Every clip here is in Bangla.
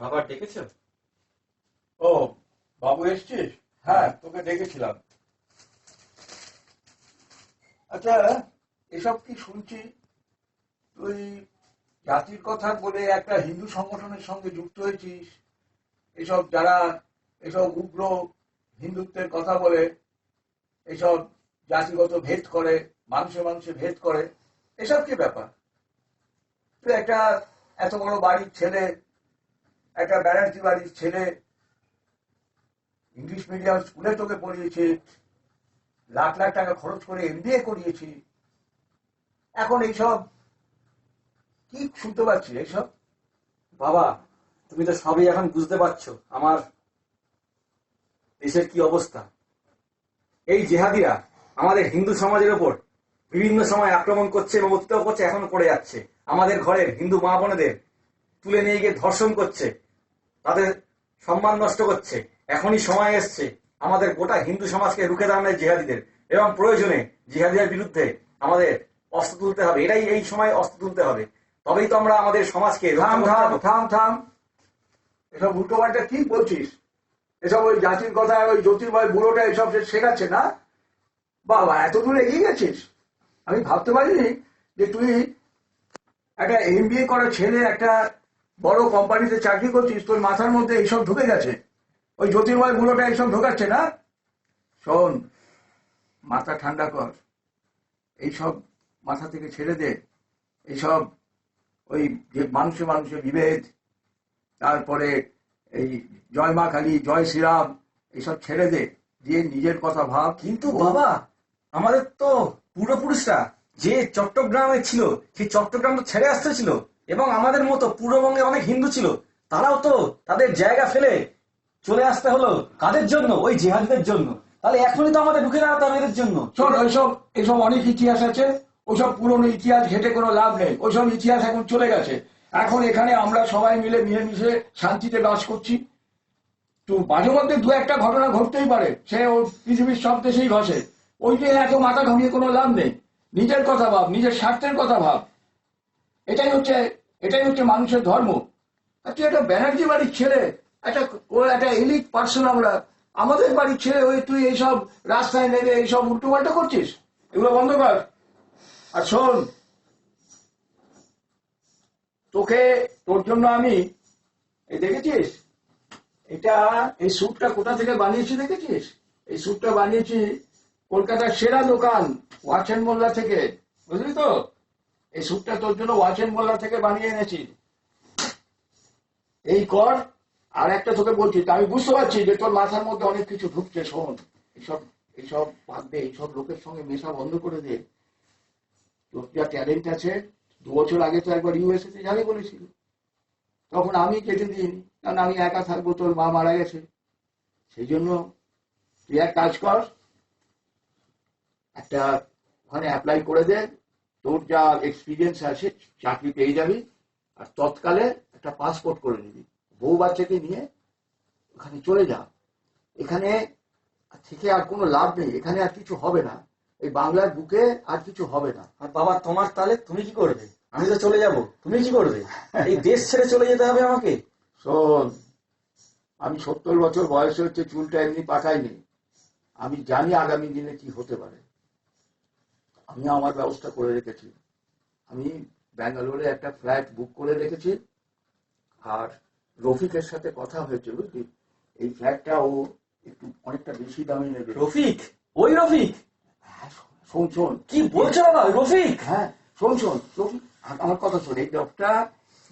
বাবা ডেকেছো? ও, বাবু এসছিস? হ্যাঁ তোকে ডেকেছিলাম। আচ্ছা এসব কি শুনছি? তুই জাতির কথা বলে একটা হিন্দু সংগঠনের সঙ্গে যুক্ত হয়েছিস। এসব যারা, এসব উগ্র হিন্দুত্বের কথা বলে, এসব জাতিগত ভেদ করে মানুষে মানুষে ভেদ করে, এসব কি ব্যাপার? তুই একটা এত বড় বাড়ির ছেলে একটা ব্যানার্জি বাড়ির ছেলে ইংলিশ মিডিয়াম স্কুলে তোকে পড়িয়েছে, লাখ লাখ টাকা খরচ করে এমবিএ করিয়েছি। এখন এইসব কি শুনতে পাচ্ছি এইসব? বাবা, তুমি তো সবই এখন বুঝতে পারছ আমার দেশের কি অবস্থা। এই জেহাদিরা আমাদের হিন্দু সমাজের ওপর বিভিন্ন সময় আক্রমণ করছে এবং অত্যাচার করছে, এখন করে যাচ্ছে। আমাদের ঘরের হিন্দু মা বোনেদের তুলে নিয়ে গিয়ে ধর্ষণ করছে। তাদের সম্মান নষ্ট করছে। এখনই সময় এসছে। আমাদের গোটা হিন্দু সমাজকে রুখে দাঁড়ানোর জেহাদিদের। এবং প্রয়োজনে জেহাদিদের বিরুদ্ধে আমাদের অস্ত্র তুলতে হবে। এটাই এই সময় অস্ত্র তুলতে হবে। তবেই তো আমরা আমাদের সমাজকে থাম থাম থাম থাম। এসব উল্টো পাল্টা কি বলছিস? এসব ওই জাতির কথা ওই জ্যোতির্ময় বুড়োটা এসব শেখাচ্ছে না? বাবা এত দূরে এগিয়ে গেছিস? আমি ভাবতে পারিনি যে তুই একটা এমবিএ করা ছেলে একটা বড় কোম্পানিতে চাকরি করছিস, তোর মাথার মধ্যে এইসব ঢুকে গেছে। ওই জ্যোতির্ময় বুড়োটা এইসব ঢোকাচ্ছে না? শোন, মাথা ঠান্ডা কর। এইসব মাথা থেকে ছেড়ে দে। এইসব ওই যে মানুষে মানুষে বিভেদ, তারপরে এই জয় মা কালী, জয় শ্রীরাম, এইসব ছেড়ে দে। দিয়ে নিজের কথা ভাব। কিন্তু বাবা, আমাদের তো পূর্বপুরুষরা যে চট্টগ্রামে ছিল, সেই চট্টগ্রাম তো ছেড়ে আসতে ছিল। এবং আমাদের মতো পূর্ববঙ্গে অনেক হিন্দু ছিল, তারাও তো তাদের জায়গা ফেলে চলে আসতে হলো কাদের জন্য? ওই জেহাদিদের জন্য। তাহলে এখনই তো আমাদের ঢুকে দাঁড়াতে হবে এদের জন্য। শোন, ওইসব এইসব অনেক ইতিহাস আছে, ওইসব পুরনো ইতিহাস ঘেটে কোনো লাভ নেই। ওইসব ইতিহাস এখন চলে গেছে। এখন এখানে আমরা সবাই মিলে মিলেমিশে শান্তিতে বাস করছি। তো মাঝে মধ্যে দু একটা ঘটনা ঘটতেই পারে, সে ও পৃথিবীর সব দেশেই ঘষে ওই যে এত মাথা ঘামিয়ে কোনো লাভ নেই। নিজের কথা ভাব, নিজের স্বার্থের কথা ভাব। এটাই হচ্ছে এটাই হচ্ছে মানুষের ধর্ম। তুই একটা ব্যানার্জি বাড়ির ছেলে, একটা একটা এলিট পার্সন আমরা। আমাদের বাড়ির ছেলে, ওই তুই এইসব রাস্তায় নেমে এইসব উল্টো পাল্টা করছিস? এগুলো বন্ধ কর। আর শোন, তোকে, তোর জন্য আমি এই দেখেছিস? এটা, এই স্যুটটা কোথা থেকে বানিয়েছি দেখেছিস? এই স্যুটটা বানিয়েছি কলকাতার সেরা দোকান ওয়াচেন মোল্লা থেকে। বুঝলি তো? এই স্যুটটা তোর জন্য ওয়াচেন মোল্লা থেকে বানিয়ে এনেছি। এই কর, আর একটা তোকে বলছি আমি বুঝতে পারছি যে তোর মাথার মধ্যে অনেক কিছু ঢুকছে, শোন। এইসব এইসব দে, এইসব লোকের সঙ্গে মেশা বন্ধ করে দে। তোর যা ট্যালেন্ট আছে, দু বছর আগে তো একবার ইউএসএ তে যাবে বলেছিল। তখন আমি কেটে দিইনি, কারণ আমি একা থাকব, তোর মা মারা গেছে। সেই জন্য তুই এক কাজ কর, একটা ওখানে অ্যাপ্লাই করে দে তোর যা এক্সপিরিয়েন্স আছে চাকরি পেয়ে যাবি আর তৎকালে একটা পাসপোর্ট করে নিবি। বউ বাচ্চাকে নিয়ে ওখানে চলে যা। এখানে থেকে আর কোনো লাভ নেই এখানে আর কিছু হবে না। এই বাংলার বুকে আর কিছু হবে না। আর বাবা তোমার তাহলে তুমি কি করবে? আমি তো চলে যাব তুমি কি করবে? এই দেশ ছেড়ে চলে যেতে হবে আমাকে। শোন আমি সত্তর বছর বয়স হচ্ছে চুলটা এমনি পাকাইনি। আমি জানি আগামী দিনে কি হতে পারে। আমি আমার ব্যবস্থা করে রেখেছি। আমি ব্যাঙ্গালোরে একটা ফ্ল্যাট বুক করে রেখেছি। আর রফিকের সাথে কথা হয়েছে বুঝলি? এই ফ্ল্যাটটা ও একটু অনেকটা বেশি দামে নেবে। রফিক? ওই রফিক? হ্যাঁ, শোন শোন কি বলছো বাবা? রফিক? হ্যাঁ শোন শোন আমার কথা শোন এই জবটা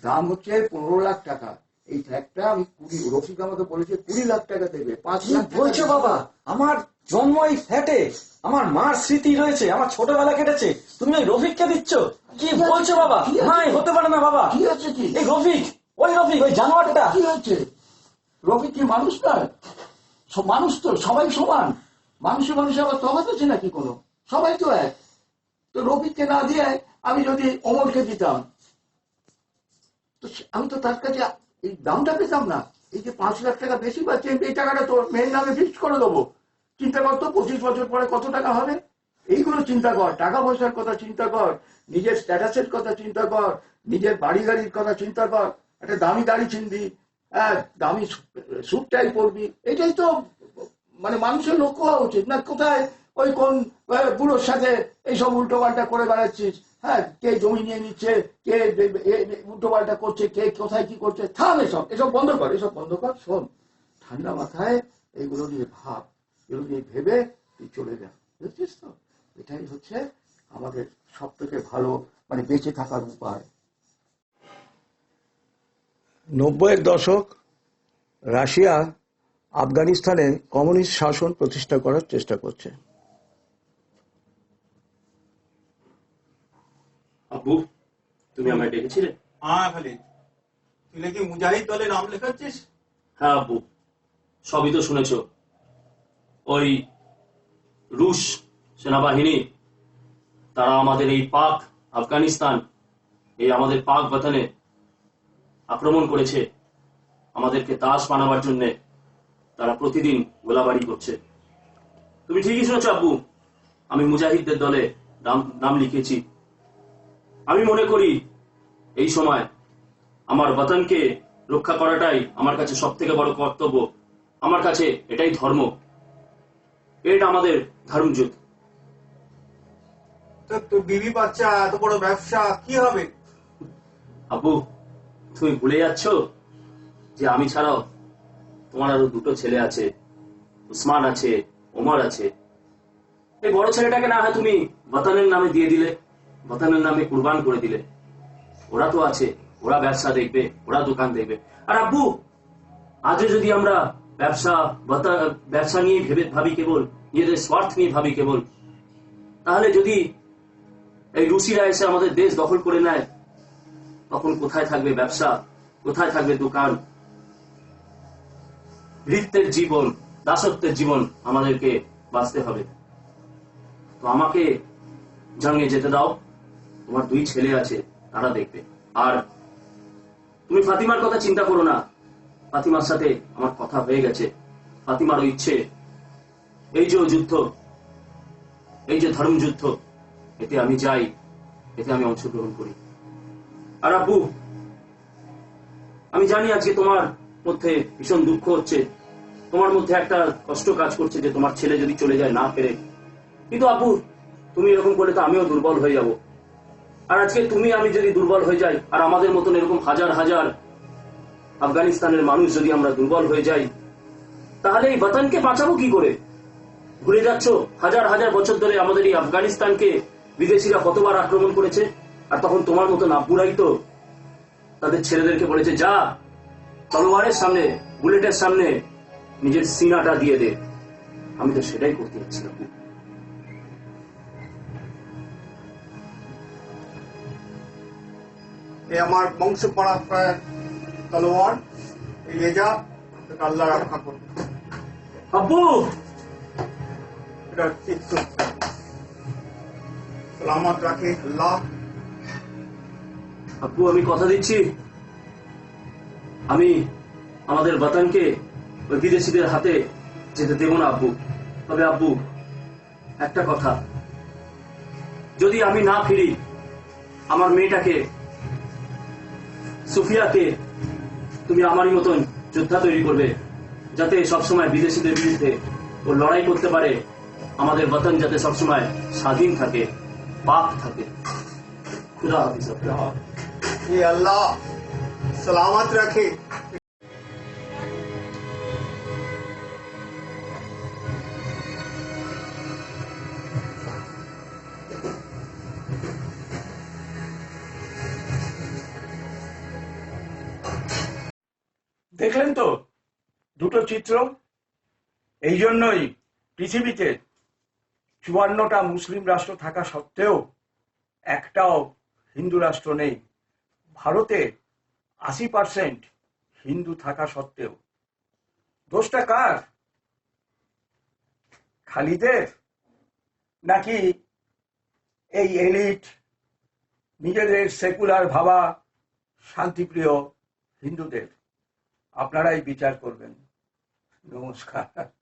দাম হচ্ছে পনেরো লাখ টাকা। এই ফ্ল্যাটটা আমি কুড়ি রফিক আমাকে বলেছে কুড়ি লাখ টাকা দেবে পাঁচ লাখ বলছো বাবা? আমার জন্ম এই ফ্ল্যাটে আমার মার স্মৃতি রয়েছে আমার ছোটবেলা কেটেছে। তুমি ওই রফিককে দিচ্ছ? কি বলছো বাবা? নাই হতে পারে না বাবা। কি আছে কি? এই রফিক ওই রফিক ওই জানোয়ারটা। কি হচ্ছে? রফিক কি মানুষ স- মানুষ তো সবাই সমান। মানুষে মানুষে আবার তফাৎ আছে নাকি কোনো? সবাই তো এক। তো রফিককে না দিয়ে আমি যদি অমরকে দিতাম তো আমি তো তার কাছে এই দামটা পেতাম না। এই যে পাঁচ লাখ টাকা বেশি পাচ্ছে এই টাকাটা তোর মেয়ের নামে ফিক্সড করে দেবো। চিন্তা কর তো, পঁচিশ বছর পরে কত টাকা হবে? এইগুলো চিন্তা কর টাকা পয়সার কথা চিন্তা কর, নিজের স্ট্যাটাসের কথা চিন্তা কর, নিজের বাড়ি গাড়ির কথা চিন্তা কর, একটা দামি গাড়ি চিনবি হ্যাঁ দামি স্যুটটাই পরবি, এটাই তো মানে মানুষের লক্ষ্য হওয়া উচিত। না, কোথায় ওই কোন বুড়োর সাথে এইসব উল্টো পাল্টা করে বেড়াচ্ছিস? হ্যাঁ কে জমি নিয়ে নিচ্ছে, কে উল্টো পাল্টা করছে, কে কোথায় কি করছে, থাম এসব এসব বন্ধ কর, এসব বন্ধ কর, শোন, ঠান্ডা মাথায় এইগুলো নিয়ে ভাব। এগুলো নিয়ে ভেবে তুই চলে যা। বুঝছিস তো? এটাই হচ্ছে আমাদের সব থেকে ভালো মানে বেঁচে থাকার উপায়। নব্বইয়ের দশক রাশিয়া আফগানিস্তানে কমিউনিস্ট শাসন প্রতিষ্ঠা করার চেষ্টা করছে। আব্বু তুমি আমায় ডেকেছিলে হ্যাঁ খালিদ তুই নাকি মুজাহিদ দলে নাম লেখাচ্ছিস? হ্যাঁ আব্বু। সবই তো শুনেছ। ওই রুশ সেনাবাহিনী, তারা আমাদের এই পাক আফগানিস্তান, এই আমাদের পাক বাতানে আক্রমণ করেছে। আমাদেরকে দাস বানাবার জন্য তারা প্রতিদিন গোলাবাড়ি করছে। তুমি ঠিকই শুনেছ, আব্বু। আমি মুজাহিদদের দলে নাম নাম লিখেছি। আমি মনে করি এই সময় আমার বতনকে রক্ষা করাটাই আমার কাছে সব থেকে বড় কর্তব্য। আমার কাছে এটাই ধর্ম। এটা আমাদের ধর্মযুদ্ধ তো তোর বিবি বাচ্চা এত বড় ব্যবসা কি হবে? আব্বু তুমি ভুলে যাচ্ছ যে আমি ছাড়াও তোমার আরও দুটো ছেলে আছে উসমান আছে ওমর আছে। এই বড় ছেলেটাকে না হয় তুমি বতানের নামে দিয়ে দিলে বতানের নামে কুরবান করে দিলে। ওরা তো আছে ওরা ব্যবসা দেখবে ওরা দোকান দেখবে। আর আব্বু আজও যদি আমরা ব্যবসা ব্যবসা নিয়ে ভেবে ভাবি কেবল, নিজেদের স্বার্থ নিয়ে ভাবি কেবল। তাহলে যদি এই রুশিরা এসে আমাদের দেশ দখল করে নেয়, তখন কোথায় থাকবে ব্যবসা? কোথায় থাকবে দোকান? ভৃত্যের জীবন, দাসত্বের জীবন আমাদেরকে বাঁচতে হবে। তো আমাকে জঙ্গে যেতে দাও। তোমার দুই ছেলে আছে, তারা দেখবে। আর তুমি ফাতিমার কথা চিন্তা করো না। ফাতিমার সাথে আমার কথা হয়ে গেছে। ফাতিমারও ইচ্ছে। এই যে যুদ্ধ, এই যে ধর্মযুদ্ধ এতে আমি যাই, এতে আমি অংশগ্রহণ করি। আর আব্বু, আমি জানি আজকে তোমার মধ্যে ভীষণ দুঃখ হচ্ছে। তোমার মধ্যে একটা কষ্ট কাজ করছে যে তোমার ছেলে যদি চলে যায় না পেরে কিন্তু আব্বু, তুমি এরকম করলে তো আমিও দুর্বল হয়ে যাব। আর আজকে তুমি আমি যদি দুর্বল হয়ে যাই, আর আমাদের মতন এরকম হাজার হাজার আফগানিস্তানের মানুষ যদি আমরা দুর্বল হয়ে যাই, তাহলে এই বতনকে বাঁচাবো কি করে? ভুলে যাচ্ছ, হাজার হাজার বছর ধরে আমাদের এই আফগানিস্তানকে বিদেশিরা কতবার আক্রমণ করেছে, আর তখন তোমার মতন আব্বুরাই তো তাদের ছেলেদেরকে বলেছে, যা, তলোয়ারের সামনে, বুলেটের সামনে নিজের সিনাটা দিয়ে দে। আমি তো সেটাই করতে যাচ্ছিলাম। আমার বংশ পরাক্রয় তলোয়ার এই রেজা আল্লাহ রক্ষা করবে আব্বু এটা চিত্ত। সালামত রাখে আল্লাহ। আব্বু আমি কথা দিচ্ছি। আমি আমাদের বাতানকে ওই বিদেশিদের হাতে যেতে দেব না আব্বু তবে আব্বু একটা কথা। যদি আমি না ফিরি আমার মেয়েটাকে সুফিয়াকে তুমি আমারই মতন যোদ্ধা তৈরি করবে, যাতে সবসময় বিদেশিদের বিরুদ্ধে ও লড়াই করতে পারে আমাদের বতন যাতে সবসময় স্বাধীন থাকে, পাক থাকে। খুদা হাফিজ। আল্লাহ, সালামত রাখে। দেখলেন তো, দুটো চিত্র। এই জন্যই পৃথিবীতে চুয়ান্নটা মুসলিম রাষ্ট্র থাকা সত্ত্বেও একটাও হিন্দু রাষ্ট্র নেই। ভারতে আশি পার্সেন্ট হিন্দু থাকা সত্ত্বেও। দোষটা কার? খালিদের? নাকি এই এলিট, নিজেদের সেকুলার ভাবা শান্তিপ্রিয় হিন্দুদের? আপনারাই বিচার করবেন। নমস্কার।